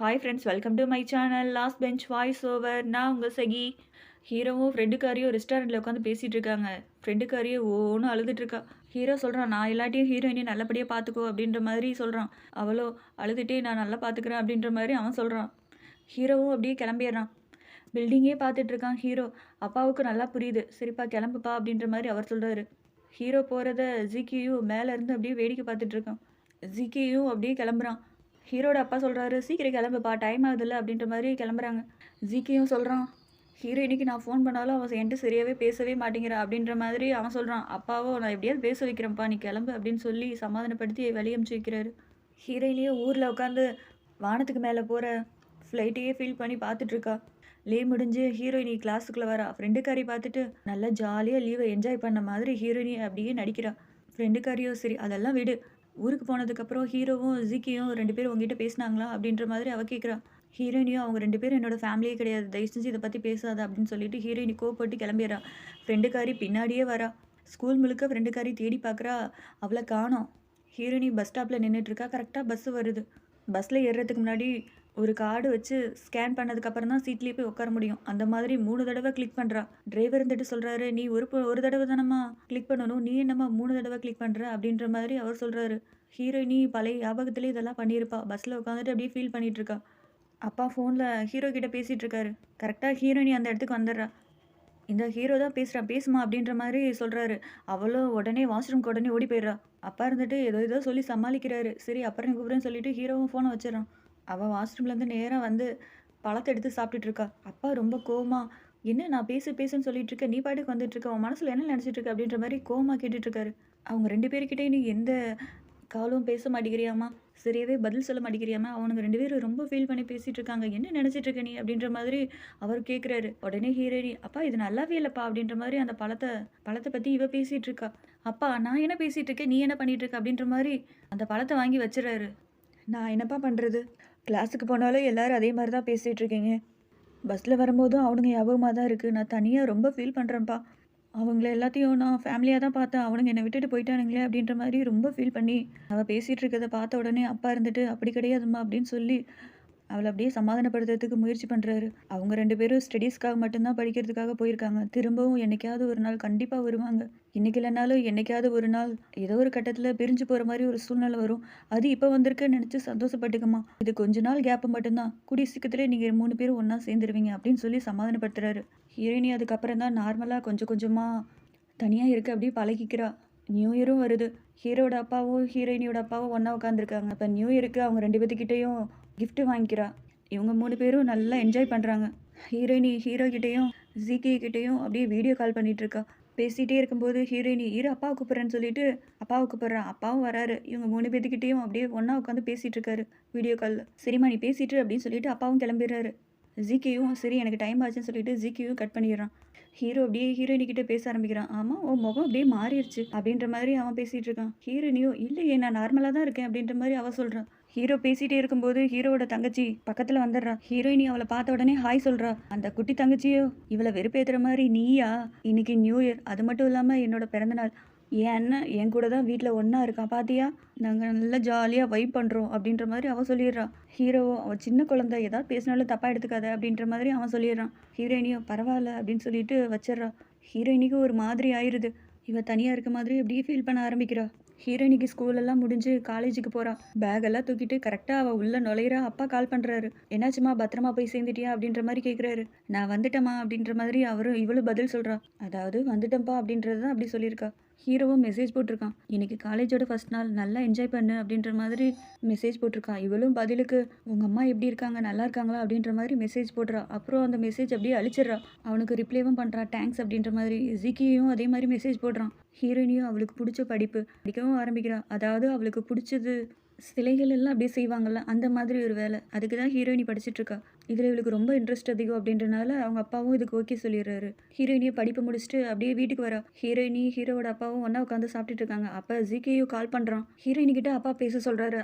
Hi friends welcome to my channel last bench voice over நான் உங்கள் சகி. ஹீரோவும் ஃப்ரெண்டுக்காரியும் ரெஸ்டாரண்ட்டில் உட்காந்து பேசிகிட்டு இருக்காங்க. ஃப்ரெண்டுக்காரியும் ஓன்னு அழுதுட்டுருக்கா ஹீரோ சொல்கிறான் நான் எல்லாட்டையும் ஹீரோயினையும் நல்லபடியாக பார்த்துக்கோ அப்படின்ற மாதிரி சொல்கிறான் அவளோ அழுதுகிட்டே நான் நல்லா பார்த்துக்கிறேன் அப்படின்ற மாதிரி அவன் சொல்கிறான் ஹீரோவும் அப்படியே கிளம்பிடுறான். பில்டிங்கே பார்த்துட்ருக்கான் ஹீரோ. அப்பாவுக்கு நல்லா புரியுது. சரிப்பா கிளம்புப்பா அப்படின்ற மாதிரி அவர் சொல்கிறாரு ஹீரோ போகிறத ஜிக்கியும் மேலேருந்து அப்படியே வேடிக்கை பார்த்துட்ருக்கான் ஜிக்கியும் அப்படியே கிளம்புறான். ஹீரோட அப்பா சொல்கிறாரு சீக்கிரம் கிளம்புப்பா டைம் ஆகுதுல்ல அப்படின்ற மாதிரி கிளம்புறாங்க. ஜிகேயும் சொல்கிறான் ஹீரோ இன்னைக்கு நான் ஃபோன் பண்ணாலும் அவன் என்கிட்ட சரியாகவே பேசவே மாட்டேங்கிறா அப்படின்ற மாதிரி அவன் சொல்கிறான் அப்பாவோ நான் எப்படியாவது பேச வைக்கிறேன்ப்பா நீ கிளம்பு அப்படின்னு சொல்லி சமாதானப்படுத்தி வெளியே அமுச்சு வைக்கிறாரு. ஹீரோயினியே ஊரில் உட்காந்து வானத்துக்கு மேலே போகிற ஃப்ளைட்டையே ஃபீல் பண்ணி பார்த்துட்ருக்கா லீவ் முடிஞ்சு ஹீரோயினி கிளாஸுக்குள்ளே வரா. ஃப்ரெண்டுக்காரி பார்த்துட்டு நல்லா ஜாலியாக லீவை என்ஜாய் பண்ண மாதிரி ஹீரோயினி அப்படியே நடிக்கிறா. ஃப்ரெண்டுக்காரியோ சரி அதெல்லாம் விடு. ஊருக்கு போனதுக்கப்புறம் ஹீரோவும் ஜிக்கியும் ரெண்டு பேரும் உங்ககிட்ட பேசினாங்களா அப்படின்ற மாதிரி அவள் கேட்குறா ஹீரோயினியும் அவங்க ரெண்டு பேரும் என்னோட ஃபேமிலியே கிடையாது. தயவு செஞ்சு இதை பற்றி பேசாத அப்படின்னு சொல்லிட்டு ஹீரோயினி கோவப்பட்டு கிளம்பிடுறா. ஃப்ரெண்டுக்காரி பின்னாடியே வரா. ஸ்கூல் முழுக்க ஃப்ரெண்டுக்காரி தேடி பார்க்குறா அவளை காணோம். ஹீரோயினி பஸ் ஸ்டாப்பில் நின்றுட்டுருக்கா கரெக்டாக பஸ்ஸு வருது. பஸ்ஸில் ஏறுறதுக்கு முன்னாடி ஒரு கார்டு வச்சு ஸ்கேன் பண்ணதுக்கப்புறம் தான் சீட்லேயே போய் உட்கார முடியும். அந்த மாதிரி மூணு தடவை கிளிக் பண்ணுறா டிரைவர் இருந்துட்டு சொல்கிறாரு நீ ஒரு ஒரு தடவை தானம்மா கிளிக் பண்ணணும்? நீ என்னம்மா மூணு தடவை கிளிக் பண்ணுற அப்படின்ற மாதிரி அவர் சொல்கிறாரு ஹீரோயினி பழைய ஞாபகத்திலே இதெல்லாம் பண்ணியிருப்பா. பஸ்ஸில் உட்காந்துட்டு அப்படியே ஃபீல் பண்ணிட்டு இருக்கா அப்பா ஃபோனில் ஹீரோ கிட்ட பேசிகிட்டு இருக்காரு கரெக்டாக ஹீரோயினி அந்த இடத்துக்கு வந்துடுறா. இந்த ஹீரோ தான் பேசுகிறான் பேசுமா? அப்படின்ற மாதிரி சொல்கிறாரு அவளும் உடனே வாஷ்ரூம்க்கு உடனே ஓடி போயிடுறா. அப்பா இருந்துட்டு ஏதோ ஏதோ சொல்லி சமாளிக்கிறாரு. சரி அப்புறம் கூப்பிடுன்னு சொல்லிட்டு ஹீரோவும் ஃபோனை வச்சிடறான். அவள் வாஷ்ரூம்லேருந்து நேராக வந்து பழத்தை எடுத்து சாப்பிட்டுட்டு இருக்கா அப்பா ரொம்ப கோமா என்ன நான் பேசு பேசுன்னு சொல்லிட்டு இருக்கேன் நீ பாட்டுக்கு வந்துட்டு இருக்க உன் மனசில் என்ன நினச்சிட்டு இருக்க அப்படின்ற மாதிரி கோமா கேட்டுட்டு இருக்காரு அவங்க ரெண்டு பேர்கிட்டே நீ எந்த காலும் பேச மாட்டேங்கிறியாமா சரியாவே பதில் சொல்ல மாட்டேங்கிறியாமா அவனுங்க ரெண்டு பேரும் ரொம்ப ஃபீல் பண்ணி பேசிகிட்டு இருக்காங்க என்ன நினச்சிட்டு இருக்க நீ? அப்படின்ற மாதிரி அவர் கேட்குறாரு உடனே ஹீரோயினி அப்பா இது நல்லாவே இல்லைப்பா. அப்படின்ற மாதிரி அந்த பழத்தை பழத்தை பற்றி இவ பேசிகிட்டு இருக்கா அப்பா நான் என்ன பேசிகிட்டு இருக்கேன் நீ என்ன பண்ணிகிட்டு இருக்க அப்படின்ற மாதிரி அந்த பழத்தை வாங்கி வச்சிடறாரு நான் என்னப்பா பண்ணுறது கிளாஸுக்கு போனாலும் எல்லோரும் அதே மாதிரி தான் பேசிகிட்டு இருக்கீங்க. பஸ்ஸில் வரும்போதும் அவனுங்க ஞாபகமாக தான் இருக்குது நான் தனியாக ரொம்ப ஃபீல் பண்ணுறேன்ப்பா அவங்கள எல்லாத்தையும் நான் ஃபேமிலியாக தான் பார்த்தேன். அவனுங்க என்னை விட்டுட்டு போயிட்டானுங்களே அப்படின்ற மாதிரி ரொம்ப ஃபீல் பண்ணி அவள் பேசிகிட்டு இருக்கிறத பார்த்த உடனே அப்பா இருந்துட்டு அப்படி கிடையாதும்மா அப்படின்னு சொல்லி அவளை அப்படியே சமாதானப்படுத்துறதுக்கு முயற்சி பண்ணுறாரு அவங்க ரெண்டு பேரும் ஸ்டடீஸ்க்காக மட்டும்தான் படிக்கிறதுக்காக போயிருக்காங்க. திரும்பவும் என்னைக்காவது ஒரு நாள் கண்டிப்பாக வருவாங்க. இன்னைக்கு இல்லைனாலும் என்னைக்காவது ஒரு நாள் ஏதோ ஒரு கட்டத்தில் பிரிஞ்சு போகிற மாதிரி ஒரு சூழ்நிலை வரும். அது இப்போ வந்திருக்குன்னு நினச்சி சந்தோஷப்பட்டுக்கம்மா. இது கொஞ்ச நாள் கேப்பு மட்டும்தான். கூடிய சீக்கிரத்திலே நீங்கள் மூணு பேரும் ஒன்றா சேர்ந்துருவீங்க அப்படின்னு சொல்லி சமாதானப்படுத்துறாரு. ஹீரோயினி அதுக்கப்புறம் தான் நார்மலாக கொஞ்சம் கொஞ்சமாக தனியாக இருக்க அப்படியே பழகிக்கிறா. நியூ இயரும் வருது. ஹீரோட அப்பாவும் ஹீரோயினியோட அப்பாவும் ஒன்றா உட்காந்துருக்காங்க இப்போ நியூ இயருக்கு அவங்க ரெண்டு பேத்துக்கிட்டேயும் கிஃப்ட் வாங்கிக்கிறா. இவங்க மூணு பேரும் நல்லா என்ஜாய் பண்ணுறாங்க ஹீரோயினி ஹீரோ கிட்டேயும் ஜிகே கிட்டேயும் அப்படியே வீடியோ கால் பண்ணிகிட்ருக்கா பேசிகிட்டே இருக்கும்போது ஹீரோயினி ஹீரோ அப்பாவை கூப்பிட்றேன்னு சொல்லிட்டு அப்பாவை கூப்பிட்றான் அப்பாவும் வராரு. இவங்க மூணு பேர்த்துக்கிட்டேயும் அப்படியே ஒன்றா உட்காந்து பேசிகிட்டு இருக்காரு வீடியோ காலில் சரிம்மா நீ பேசிட்டு அப்படின்னு சொல்லிட்டு அப்பாவும் கிளம்பிடுறாரு. ஜிகேயும் சரி எனக்கு டைம் ஆச்சுன்னு சொல்லிட்டு ஜிகேயும் கட் பண்ணிடுறான். ஹீரோ அப்படியே ஹீரோயினி கிட்ட பேச ஆரம்பிக்கிறான். ஆமாம் உன் முகம் அப்படியே மாறிடுச்சு அப்படின்ற மாதிரி அவன் பேசிகிட்டு இருக்கான். ஹீரோயினியோ இல்லையே நான் நார்மலாக தான் இருக்கேன் அப்படின்ற மாதிரி அவள் சொல்கிறான் ஹீரோ பேசிட்டே இருக்கும்போது ஹீரோவோட தங்கச்சி பக்கத்தில் வந்துடுறா. ஹீரோயினி அவளை பார்த்த உடனே ஹாய் சொல்றா. அந்த குட்டி தங்கச்சியோ இவளை வெறுப்பேத்துற மாதிரி நீயா? இன்னைக்கு நியூ இயர். அது மட்டும் இல்லாமல் என்னோட பிறந்தநாள் என் அண்ணன் என் கூட தான் வீட்டில் ஒன்றா இருக்கான் பாத்தியா? நாங்கள் நல்லா ஜாலியாக வைப் பண்ணுறோம் அப்படின்ற மாதிரி அவன் சொல்லிடுறா. ஹீரோ அவன் சின்ன குழந்தை. ஏதாவது பேசினாலும் தப்பாக எடுத்துக்காத அப்படின்ற மாதிரி அவன் சொல்லிடுறான். ஹீரோயினியோ பரவாயில்ல அப்படின்னு சொல்லிட்டு வச்சிடுறா. ஹீரோயினிக்கு ஒரு மாதிரி ஆயிடுது இவ தனியாக இருக்க மாதிரி அப்படியே ஃபீல் பண்ண ஆரம்பிக்கிறா. ஹீரோனிக்கு ஸ்கூலெல்லாம் முடிஞ்சு காலேஜுக்கு போகிறா பேகெல்லாம் தூக்கிட்டு கரெக்டாக அவள் உள்ளே நுழையிறா. அப்பா கால் பண்ணுறாரு என்னாச்சுமா பத்திரமா போய் சேர்ந்துட்டியா? அப்படின்ற மாதிரி கேட்குறாரு நான் வந்துட்டேம்மா. அப்படின்ற மாதிரி அவரும் இவளும் பதில் சொல்கிறா அதாவது வந்துட்டேன்ப்பா அப்படின்றது தான் அப்படி சொல்லியிருக்கா. ஹீரோவும் மெசேஜ் போட்டிருக்கான். இன்னைக்கு காலேஜோட ஃபர்ஸ்ட் நாள் நல்லா என்ஜாய் பண்ணு அப்படின்ற மாதிரி மெசேஜ் போட்டிருக்கான். இவளும் பதிலுக்கு உங்கள் அம்மா எப்படி இருக்காங்க? நல்லா இருக்காங்களா? அப்படின்ற மாதிரி மெசேஜ் போடுறா. அப்புறம் அந்த மெசேஜ் அப்படியே அழிச்சிடுறா. அவனுக்கு ரிப்ளைவும் பண்ணுறா தேங்க்ஸ் அப்படின்ற மாதிரி ஜிக்கியும் அதே மாதிரி மெசேஜ் போடுறான். ஹீரோயினியும் அவளுக்கு பிடிச்ச படிப்பு. படிக்கவும் ஆரம்பிக்கிறா. அதாவது அவளுக்கு பிடிச்சது சிலைகள் எல்லாம் அப்படியே செய்வாங்கள்ல அந்த மாதிரி ஒரு வேலை. அதுக்கு தான் ஹீரோயினி படிச்சிட்டு இருக்கா. இதில் இவளுக்கு ரொம்ப இன்ட்ரெஸ்ட் அதிகம் அப்படின்றனால அவங்க அப்பாவும் இதுக்கு ஓகே சொல்லிடுறாரு. ஹீரோயினியை படிப்பு முடிச்சுட்டு அப்படியே வீட்டுக்கு வரா. ஹீரோயினி ஹீரோவோட அப்பாவும் ஒன்றா உட்காந்து சாப்பிட்டுட்டு இருக்காங்க. அப்போ ஜிகேயும் கால் பண்ணுறான் ஹீரோயினி கிட்ட அப்பா பேச சொல்கிறாரு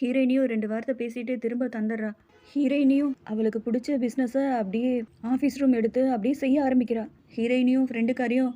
ஹீரோயினியும் ரெண்டு வார்த்தை பேசிட்டு திரும்ப தந்துடுறா. ஹீரோயினியும் அவளுக்கு பிடிச்ச பிஸ்னஸை அப்படியே ஆஃபீஸ் ரூம் எடுத்து அப்படியே செய்ய ஆரம்பிக்கிறா. ஹீரோயினியும் ஃப்ரெண்டுக்காரையும்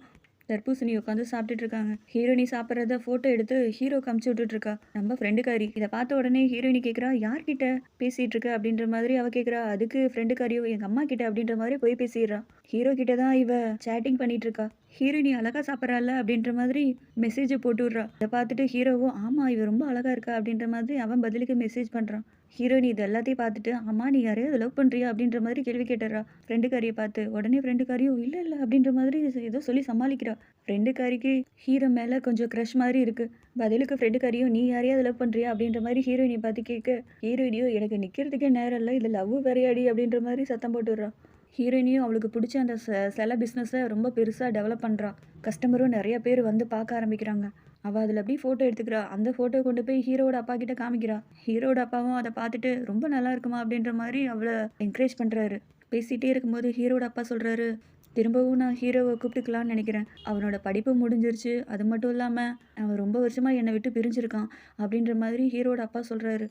தர்பூசணி உட்காந்து சாப்பிட்டுட்டு இருக்காங்க ஹீரோயினி சாப்பிட்றத ஃபோட்டோ எடுத்து ஹீரோ அமுச்சு விட்டுட்டு இருக்கா நம்ம ஃப்ரெண்டுக்காரி இதை பார்த்த உடனே ஹீரோயினி கேட்குறா யார்கிட்ட பேசிட்டு இருக்க அப்படின்ற மாதிரி அவ கேட்குறா அதுக்கு ஃப்ரெண்டுக்காரியோ எங்கள் அம்மா கிட்ட அப்படின்ற மாதிரி போய் பேசிடுறா. ஹீரோ கிட்ட தான் இவ சேட்டிங் பண்ணிட்டு இருக்கா ஹீரோயினி அழகா சாப்பிட்றாள் அப்படின்ற மாதிரி மெசேஜ் போட்டு விட்றா அதை பார்த்துட்டு ஹீரோவும் ஆமா இவ ரொம்ப அழகா இருக்கா அப்படின்ற மாதிரி அவன் பதிலுக்கு மெசேஜ் பண்றான். ஹீரோயினி இது எல்லாத்தையும் பார்த்துட்டு அம்மா நீ யாரையாவது லவ் பண்ணுறியா அப்படின்ற மாதிரி கேள்வி கேட்டுறா ஃப்ரெண்டுக்காரியை பார்த்து உடனே ஃப்ரெண்டுக்காரியும் இல்லை இல்லை அப்படின்ற மாதிரி ஏதோ சொல்லி சமாளிக்கிறா. ஃப்ரெண்டுக்காரிக்கு ஹீரோ மேலே கொஞ்சம் க்ரஷ் மாதிரி இருக்கு. பதிலுக்கு ஃப்ரெண்டுக்காரியும் நீ யாரையாவது லவ் பண்ணுறியா அப்படின்ற மாதிரி ஹீரோயினை பார்த்து கேட்க ஹீரோயினியோ எனக்கு நிற்கிறதுக்கே நேரம் இல்லை. இது லவ் வேறையாடி அப்படின்ற மாதிரி சத்தம் போட்டுடுறான் ஹீரோயினியும் அவளுக்கு பிடிச்ச அந்த சில பிஸ்னஸை ரொம்ப பெருசாக டெவலப் பண்ணுறா கஸ்டமரும் நிறைய பேர் வந்து பார்க்க ஆரம்பிக்கிறாங்க. அவள் அதில் அப்படியே ஃபோட்டோ எடுத்துக்கிறா. அந்த ஃபோட்டோ கொண்டு போய் ஹீரோட அப்பா கிட்ட காமிக்கிறா. ஹீரோட அப்பாவும் அதை பார்த்துட்டு ரொம்ப நல்லா இருக்குமா? அப்படின்ற மாதிரி அவளை என்கரேஜ் பண்ணுறாரு பேசிகிட்டே இருக்கும்போது ஹீரோட அப்பா சொல்கிறாரு திரும்பவும் நான் ஹீரோவை கூப்பிட்டுக்கலான்னு நினைக்கிறேன். அவனோட படிப்பு முடிஞ்சிருச்சு. அது மட்டும் இல்லாமல் அவன் ரொம்ப வருஷமாக என்னை விட்டு பிரிஞ்சிருக்கான். அப்படின்ற மாதிரி ஹீரோட அப்பா சொல்கிறாரு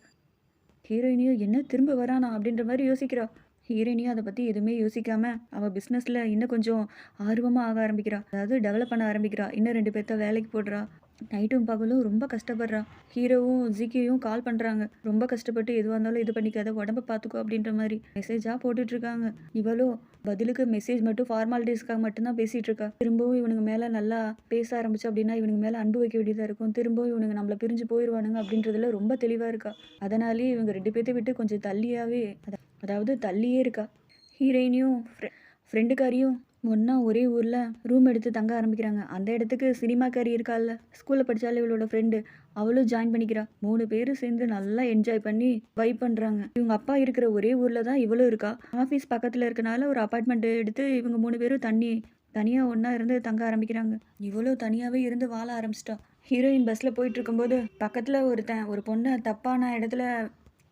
ஹீரோயினியும் என்ன திரும்ப வரானா? அப்படின்ற மாதிரி யோசிக்கிறா. ஹீரோனியும் அதை பற்றி எதுவுமே யோசிக்காமல் அவள் பிஸ்னஸில் இன்னும் கொஞ்சம் ஆர்வமாக ஆக ஆரம்பிக்கிறா. அதாவது டெவலப் பண்ண ஆரம்பிக்கிறா. இன்னும் ரெண்டு பேர்த்த வேலைக்கு போடுறா. நைட்டும் பகலும் ரொம்ப கஷ்டப்படுறா. ஹீரோவும் ஜிக்கியும் கால் பண்ணுறாங்க ரொம்ப கஷ்டப்பட்டு எதுவாக இருந்தாலும் இது பண்ணிக்காத உடம்ப பார்த்துக்கோ அப்படின்ற மாதிரி மெசேஜாக போட்டுட்ருக்காங்க. இவளும் பதிலுக்கு மெசேஜ் மட்டும் ஃபார்மாலிட்டிஸ்க்காக மட்டும்தான் பேசிகிட்டு இருக்கா. திரும்பவும் இவனுங்க மேலே நல்லா பேச ஆரம்பிச்சு அப்படின்னா இவனுங்க மேலே அன்பு வைக்க வேண்டியதாக இருக்கும். திரும்பவும் இவனுங்க நம்மளை பிரிஞ்சு போயிடுவானுங்க அப்படின்றதுல ரொம்ப தெளிவாக இருக்கா. அதனாலேயே இவங்க ரெண்டு பேர்த்த விட்டு கொஞ்சம் தள்ளியாகவே அதாவது தள்ளியே இருக்கா. ஹீரோயினியும் ஃப்ரெ ஃப்ரெண்டுக்காரியும் ஒன்றா ஒரே ஊரில் ரூம் எடுத்து தங்க ஆரம்பிக்கிறாங்க. அந்த இடத்துக்கு சினிமாக்காரி இருக்கால ஸ்கூலில் படித்தாலே இவளோட ஃப்ரெண்டு அவளும் ஜாயின் பண்ணிக்கிறா. மூணு பேரும் சேர்ந்து நல்லா என்ஜாய் பண்ணி வைப் பண்ணுறாங்க இவங்க அப்பா இருக்கிற ஒரே ஊரில் தான் இவளும் இருக்கா. ஆஃபீஸ் பக்கத்தில் இருக்கனால ஒரு அப்பார்ட்மெண்ட் எடுத்து இவங்க மூணு பேரும் தண்ணி தனியாக ஒன்றா இருந்து தங்க ஆரம்பிக்கிறாங்க. இவ்வளோ தனியாகவே இருந்து வாழ ஆரம்பிச்சிட்டா. ஹீரோயின் பஸ்ஸில் போயிட்டு இருக்கும்போது பக்கத்தில் ஒருத்தன் ஒரு பொண்ணை தப்பான இடத்துல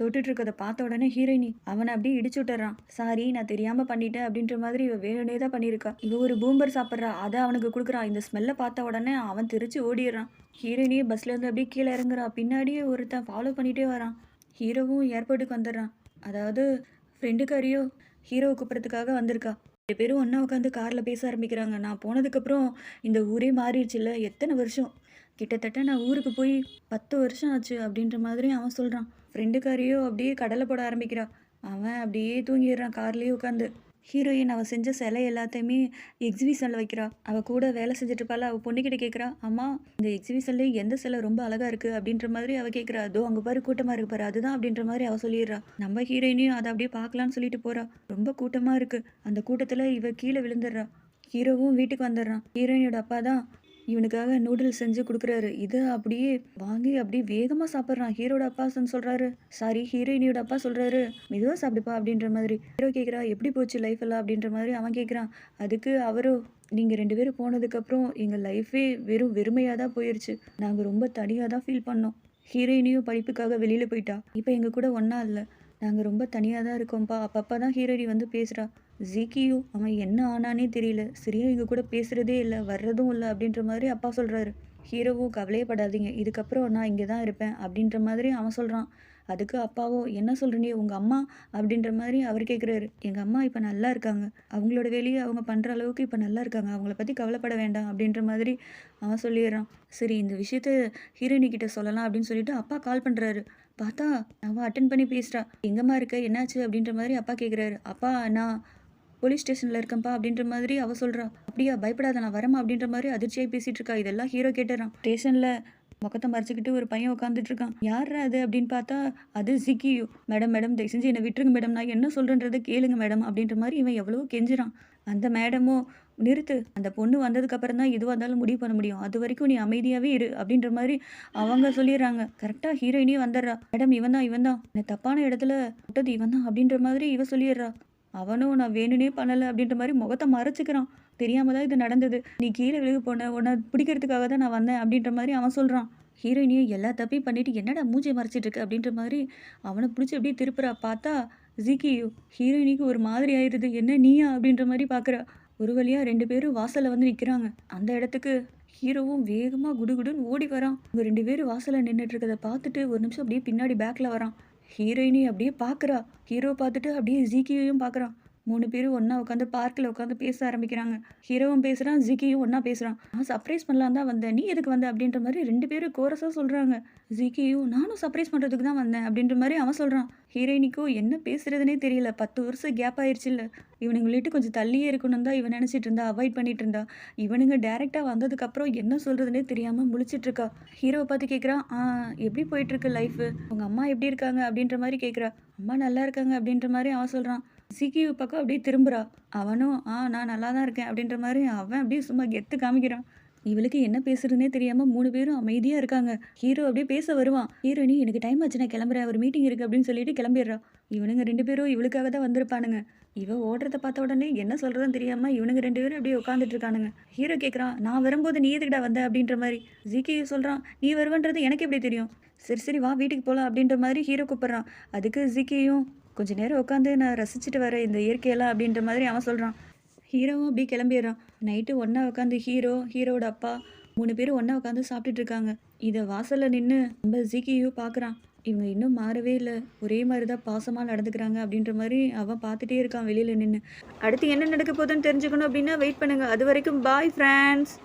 தொட்டுட்டு இருக்கதை பார்த்த உடனே ஹீரோயினி அவனை அப்படியே இடிச்சு விட்டுறான். சாரி நான் தெரியாம பண்ணிட்டேன். அப்படின்ற மாதிரி இவ வேணுனே தான் பண்ணியிருக்கா. இவ ஒரு பூம்பர் சாப்பிட்றா. அதை அவனுக்கு கொடுக்குறான் இந்த ஸ்மெல்லை பார்த்த உடனே அவன் திருச்சி ஓடிடுறான். ஹீரோயினியே பஸ்ல இருந்து அப்படியே கீழே இறங்குறா. பின்னாடியே ஒருத்தன் ஃபாலோ பண்ணிட்டே வரான். ஹீரோவும் ஏர்போர்ட்டுக்கு வந்துடுறான். அதாவது ஃப்ரெண்டுக்காரியோ ஹீரோவை கூப்பிட்றதுக்காக வந்திருக்கா. ரெண்டு பேரும் ஒன்றா உட்காந்து காரில் பேச ஆரம்பிக்கிறாங்க. நான் போனதுக்கப்புறம் இந்த ஊரே மாறிடுச்சுல்ல. எத்தனை வருஷம்? கிட்டத்தட்ட நான் ஊருக்கு போய் பத்து வருஷம் ஆச்சு அப்படின்ற மாதிரி அவன் சொல்கிறான் ஃப்ரெண்டுக்காரியோ அப்படியே கடலை போட ஆரம்பிக்கிறா. அவன் அப்படியே தூங்கிடுறான் கார்லேயே உட்காந்து. ஹீரோயின் அவள் செஞ்ச சிலை எல்லாத்தையுமே எக்ஸிபிஷனில் வைக்கிறா. அவள் கூட வேலை செஞ்சுட்டு அவள் பொண்ணுக்கிட்ட கேட்குறா அம்மா இந்த எக்ஸிபிஷன்லேயே எந்த சிலை ரொம்ப அழகாக இருக்குது அப்படின்ற மாதிரி அவள் கேட்குறா அதோ அங்கே பாரு கூட்டமாக இருக்கு பாரு அதுதான் அப்படின்ற மாதிரி அவள் சொல்லிடுறா. நம்ம ஹீரோயினையும் அதை அப்படியே பார்க்கலான்னு சொல்லிட்டு போகிறா ரொம்ப கூட்டமாக இருக்குது அந்த கூட்டத்தில் இவள் கீழே விழுந்துடுறா. ஹீரோவும் வீட்டுக்கு வந்துடுறான். ஹீரோயினோட அப்பா தான் இவனுக்காக நூடுல்ஸ் செஞ்சு கொடுக்குறாரு. இதை அப்படியே வாங்கி அப்படியே வேகமாக சாப்பிட்றான். ஹீரோட அப்பா சொல்கிறாரு சாரி ஹீரோயினியோட அப்பா சொல்கிறாரு மெதுவாக சாப்பிடுப்பா அப்படின்ற மாதிரி. ஹீரோ கேட்குறா எப்படி போச்சு லைஃப் எல்லாம்? அப்படின்ற மாதிரி அவன் கேட்குறான் அதுக்கு அவரும் நீங்கள் ரெண்டு பேரும் போனதுக்கப்புறம் எங்கள் லைஃபே வெறும் வெறுமையாக தான் போயிடுச்சு நாங்கள் ரொம்ப தனியாக தான் ஃபீல் பண்ணோம். ஹீரோயினியும் படிப்புக்காக வெளியில் போயிட்டா. இப்போ எங்கள் கூட ஒன்றா இல்லை. நாங்கள் ரொம்ப தனியாக தான் இருக்கோம்ப்பா. அப்பப்போ தான் ஹீரோயினி வந்து பேசுகிறா ஜிக்கியும் அவன் என்ன ஆனானே தெரியல. சரியா இங்கே கூட பேசுகிறதே இல்லை வர்றதும் இல்லை அப்படின்ற மாதிரி அப்பா சொல்கிறாரு ஹீரோவும் கவலையப்படாதீங்க. இதுக்கப்புறம் நான் இங்கே தான் இருப்பேன் அப்படின்ற மாதிரி அவன் சொல்கிறான் அதுக்கு அப்பாவோ என்ன சொல்கிறீங்க உங்கள் அம்மா அப்படின்ற மாதிரி அவர் கேட்குறாரு எங்கள் அம்மா இப்போ நல்லா இருக்காங்க. அவங்களோட வேலையை அவங்க பண்ணுற அளவுக்கு இப்போ நல்லா இருக்காங்க. அவங்கள பற்றி கவலைப்பட வேண்டாம் அப்படின்ற மாதிரி அவன் சொல்லிடுறான். சரி இந்த விஷயத்த ஹீரோயினி கிட்ட சொல்லலாம் அப்படின்னு சொல்லிட்டு அப்பா கால் பண்ணுறாரு பார்த்தா அவன் அட்டன் பண்ணி பேசுகிறா எங்கம்மா இருக்க? என்னாச்சு? அப்படின்ற மாதிரி அப்பா கேட்குறாரு அப்பா நான் போலீஸ் ஸ்டேஷனில் இருக்கேன்ப்பா அப்படின்ற மாதிரி அவ சொல்கிறா அப்படியா பயப்படாத நான் வரமா அப்படின்ற மாதிரி அதிர்ச்சியாகி பேசிகிட்டு இருக்கா. இதெல்லாம் ஹீரோ கேட்டுறான். ஸ்டேஷனில் முகத்தை மறைச்சிக்கிட்டு ஒரு பையன் உட்காந்துட்டு இருக்கான். யார் அது? அப்படின்னு பார்த்தா அது சிக்கியோ மேடம் மேடம் தயவு செஞ்சு என்னை விட்டுருங்க மேடம். நான் என்ன சொல்கிறேன்றதை கேளுங்க மேடம் அப்படின்ற மாதிரி இவன் எவ்வளவோ கெஞ்சுறான். அந்த மேடமோ நிறுத்து. அந்த பொண்ணு வந்ததுக்கு அப்புறம் தான் எதுவாக இருந்தாலும் முடிவு பண்ண முடியும். அது வரைக்கும் நீ அமைதியாகவே இரு அப்படின்ற மாதிரி அவங்க சொல்லிடுறாங்க. கரெக்டாக ஹீரோயினே வந்துடுறா. மேடம் இவன் தான் இவன் தான் தப்பான இடத்துல விட்டது இவன் தான் அப்படின்ற மாதிரி இவ சொல்லிடுறா. அவனும் நான் வேணுன்னே பண்ணலை அப்படின்ற மாதிரி முகத்தை மறைச்சிக்கிறான். தெரியாம தான் இது நடந்தது. நீ கீழே விழுக போன உன்னை பிடிக்கிறதுக்காக தான் நான் வந்தேன் அப்படின்ற மாதிரி அவன் சொல்கிறான் ஹீரோயினியும் எல்லா தப்பையும் பண்ணிட்டு என்னடா மூஞ்சியை மறைச்சிட்டு இருக்கு அப்படின்ற மாதிரி அவனை பிடிச்சி அப்படியே திருப்புறா. பார்த்தா ஜிக்கி ஹீரோயினிக்கு ஒரு மாதிரி ஆயிடுது என்ன நீயா அப்படின்ற மாதிரி பார்க்குற ஒரு வழியாக ரெண்டு பேரும் வாசலில் வந்து நிற்கிறாங்க அந்த இடத்துக்கு ஹீரோவும் வேகமாக குடுகுடுன்னு ஓடி வரான். இவங்க ரெண்டு பேரும் வாசலில் நின்றுட்டு இருக்கதை பார்த்துட்டு ஒரு நிமிஷம் அப்படியே பின்னாடி பேக்கில் வரான். ஹீரோயினி அப்படியே பார்க்குறா. ஹீரோ பார்த்துட்டு அப்படியே ஜிக்கியையும் பார்க்குறான் மூணு பேரும் ஒன்றா உட்காந்து பார்க்கில் உட்காந்து பேச ஆரம்பிக்கிறாங்க. ஹீரோவும் பேசுகிறான் ஜிக்கியும் ஒன்றா பேசுகிறான் நான் சர்ப்ரைஸ் பண்ணலாம் தான் வந்தேன். நீ எதுக்கு வந்த? அப்படின்ற மாதிரி ரெண்டு பேரும் கோரஸாக சொல்கிறாங்க ஜிக்கியும் நானும் சர்ப்ரைஸ் பண்ணுறதுக்கு தான் வந்தேன். அப்படின்ற மாதிரி அவன் சொல்கிறான் ஹீரோயினிக்கோ என்ன பேசுகிறதுனே தெரியல. பத்து வருஷம் கேப் ஆயிடுச்சு இல்லை. இவனுங்க கொஞ்சம் தள்ளியே இருக்கணும் தான் இவன் நினச்சிட்டு இருந்தா அவாய்ட் பண்ணிட்டு இருந்தா. இவனுங்க டேரெக்டாக வந்ததுக்கப்புறம் என்ன சொல்கிறதுனே தெரியாமல் முழிச்சிட்டு இருக்கா. ஹீரோவை பார்த்து கேட்குறான் ஆ எப்படி போயிட்டுருக்கு லைஃபு உங்கள் அம்மா எப்படி இருக்காங்க? அப்படின்ற மாதிரி கேட்குறா அம்மா நல்லா இருக்காங்க. அப்படின்ற மாதிரி அவன் சொல்கிறான் சிக்கியூ பக்கம் அப்படியே திரும்புறா. அவனும் ஆ நான் நல்லா தான் இருக்கேன் அப்படின்ற மாதிரி அவன் அப்படியே சும்மா கெத்து காமிக்கிறான். இவளுக்கு என்ன பேசுறதுனே தெரியாம மூணு பேரும் அமைதியா இருக்காங்க. ஹீரோ அப்படியே பேச வருவான். ஹீரோயினி எனக்கு டைம் ஆச்சு நான் கிளம்புறேன். ஒரு மீட்டிங் இருக்கு அப்படின்னு சொல்லிட்டு கிளம்பிடுறா. இவனுங்க ரெண்டு பேரும் இவளுக்காக தான் வந்திருப்பானுங்க. இவ ஓடுறத பார்த்த உடனே என்ன சொல்றதுன்னு தெரியாம இவனுங்க ரெண்டு பேரும் அப்படியே உட்காந்துட்டு இருக்கானுங்க. ஹீரோ கேட்குறான் நான் வரும்போது நீ எதுக்கிட்ட வந்த? அப்படின்ற மாதிரி. ஜிகே சொல்றான் நீ வருவன்றது எனக்கு எப்படி தெரியும்? சரி சரி வா வீட்டுக்கு போகலாம் அப்படின்ற மாதிரி ஹீரோ கூப்பிட்றான். அதுக்கு ஜிகேயும் கொஞ்ச நேரம் உட்காந்து நான் ரசிச்சுட்டு வரேன் இந்த இயற்கையெல்லாம் அப்படின்ற மாதிரி அவன் சொல்கிறான் ஹீரோவும் அப்படியே கிளம்பிடுறான். நைட்டு ஒன்றா உட்காந்து ஹீரோ ஹீரோட அப்பா மூணு பேரும் ஒன்றா உட்காந்து சாப்பிட்டுட்டு இருக்காங்க. இதை வாசலில் நின்று நம்ம ஜிக்கியும் பார்க்குறான் இவங்க இன்னும் மாறவே இல்லை. ஒரே மாதிரி தான் பாசமாக நடந்துக்கிறாங்க அப்படின்ற மாதிரி அவன் பார்த்துட்டே இருக்கான் வெளியில் நின்று அடுத்து என்ன நடக்க போகுதுன்னு தெரிஞ்சுக்கணும் அப்படின்னா வெயிட் பண்ணுங்கள் அது வரைக்கும் பாய் ஃப்ரெண்ட்ஸ்